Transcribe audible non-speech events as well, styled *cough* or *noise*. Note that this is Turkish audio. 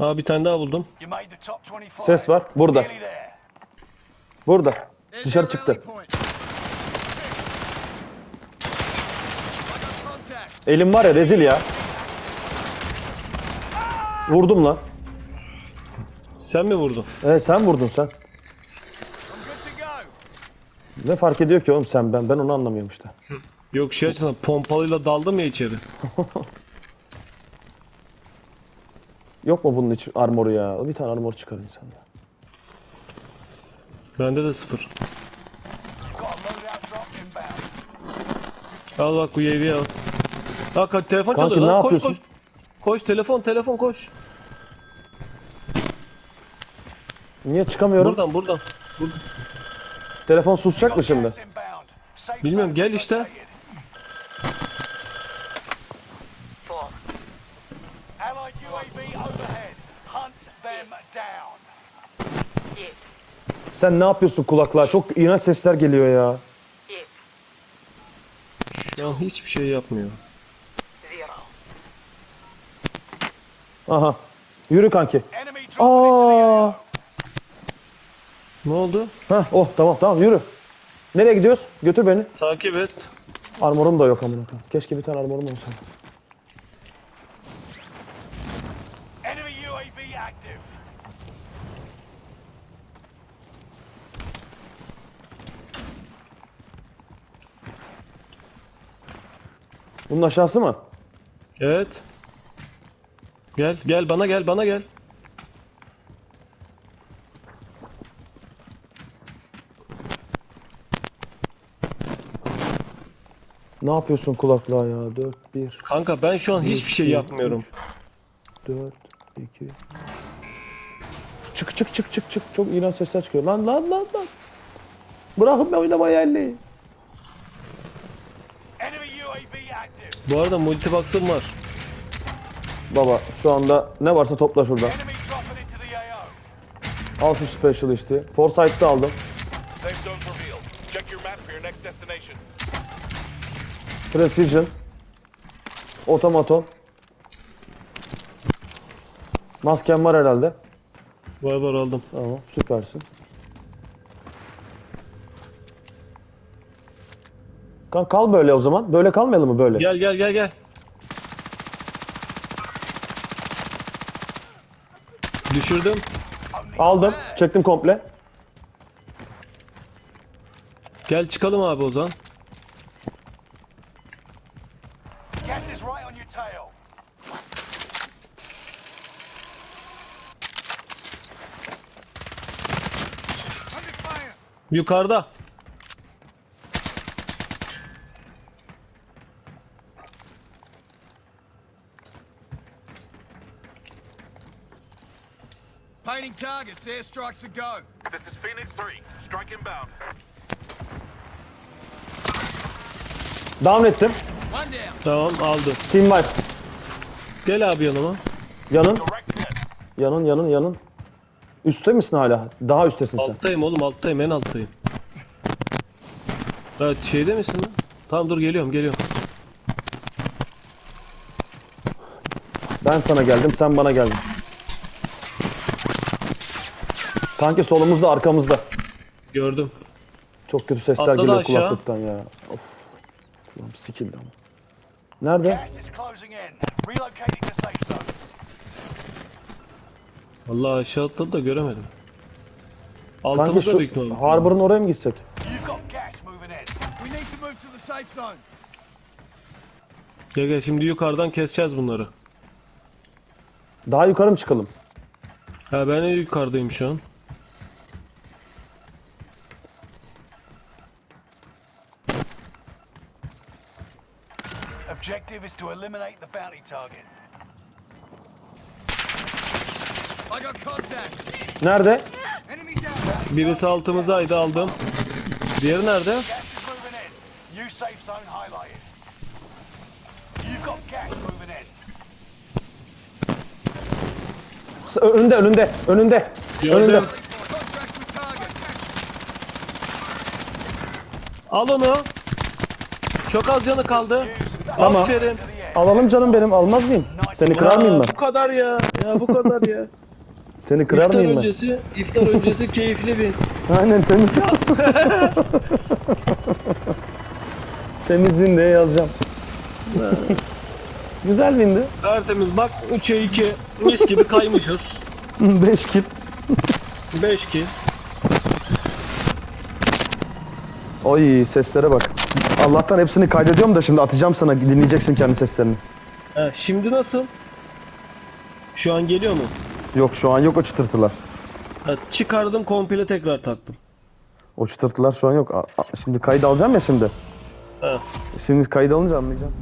Ha bir tane daha buldum. You made the top 25. Ses var. Burada. Burada. Dışarı çıktı. Elim var ya rezil ya. Vurdum lan. Sen mi vurdun? Evet sen vurdun sen. Ne fark ediyor ki oğlum sen ben? Ben onu anlamıyorum işte. Yok şey açısından pompalıyla daldım ya içeri. *laughs* Yok mu bunun için armoru ya? Bir tane armor çıkar insan ya. Bende de sıfır. Al bak bu UAV'yi al. Bak telefon Kanki, çalıyor lan. Koş yapıyorsun? koş. Koş telefon telefon koş. Niye çıkamıyorum? Buradan buradan. Telefon susacak mı şimdi? Bilmiyorum, gel işte. Allied UAV. Sen ne yapıyorsun kulaklığa? Çok iğrenç sesler geliyor ya. An hiçbir şey yapmıyor. Aha. Yürü kanki. Aa. Ne oldu? Hah oh tamam tamam yürü. Nereye gidiyoruz? Götür beni. Takip et. Armorum da yok amına koyayım. Keşke bir tane armorum olsa. Enemy UAV active. Bunun aşağısı mı? Evet. Gel gel bana gel bana gel. Ne yapıyorsun kulaklığa ya? 4 1 Kanka ben şu an hiçbir şey yapmıyorum. 4 2 Çık çık çık çık çık. Çok iğrenç sesler çıkıyor. Lan lan lan lan. Bırakın ben oynamayı active. Bu arada multibox'ım var. Baba şu anda ne varsa topla AO. Al şu specialist'i. Foresight'ı aldım. Safe zones revealed. Check your map for your next destination. Precision. Otomaton. Masken var herhalde. Var var aldım. Tamam süpersin. Kan kal böyle o zaman. Böyle kalmayalım mı böyle? Gel gel gel gel. Düşürdüm. Aldım. Çektim komple. Gel çıkalım abi o zaman. Yukarıda. Painting targets. Airstrikes a go. This is Phoenix 3. Strike inbound. Down ettim. One down. Tamam aldım. Team wipe. Gel abi yanıma. Yanın. Direct hit. Yanın yanın yanın. Üste misin hala? Daha üstesin sen. Alttayım oğlum alttayım en alttayım. Evet şeyde misin lan? Tamam dur geliyorum geliyorum. Ben sana geldim, sen bana geldin. Kanki solumuzda, arkamızda. Gördüm. Çok kötü sesler Atladı geliyor aşağı. kulaklıktan ya. Of. Kulağım sikildi ama. Nerede? Gas is closing in. Relocating the safe zone. Vallahi aşağı atladı da göremedim. Kanki Altımızda şu büyük ihtimalle. Harbor'un oraya mı gitsek? You've got gas moving in. We need to move to the safe zone. Gel gel şimdi yukarıdan keseceğiz bunları. Daha yukarı mı çıkalım? Ha ben en yukarıdayım şu an. Objective is to eliminate the bounty target. Nerede? Birisi altımızdaydı aldım. Diğeri nerede? Önünde, önünde, önünde. Önünde. Gördüm. Target. Al onu. Çok az canı kaldı. Tamam. Aferin. Alalım canım benim almaz mıyım? Seni kırar mıyım ben? bu kadar ya. Ya bu kadar ya. *laughs* Seni kırar iftar mıyım ben? öncesi, iftar öncesi *laughs* keyifli bir. Aynen temiz. *laughs* Temiz bin diye yazacağım. Güzel bindi. Tertemiz bak 3'e 2 mis gibi kaymışız. 5 kit. 5 ki. Oy seslere bak. Allah'tan hepsini kaydediyorum da şimdi atacağım sana dinleyeceksin kendi seslerini. Ha, şimdi nasıl? Şu an geliyor mu? Yok şu an yok o çıtırtılar. Ha, çıkardım komple tekrar taktım. O çıtırtılar şu an yok. A- a- Şimdi kayıt alacağım ya şimdi. Ha. Şimdi kayıt alınca anlayacağım.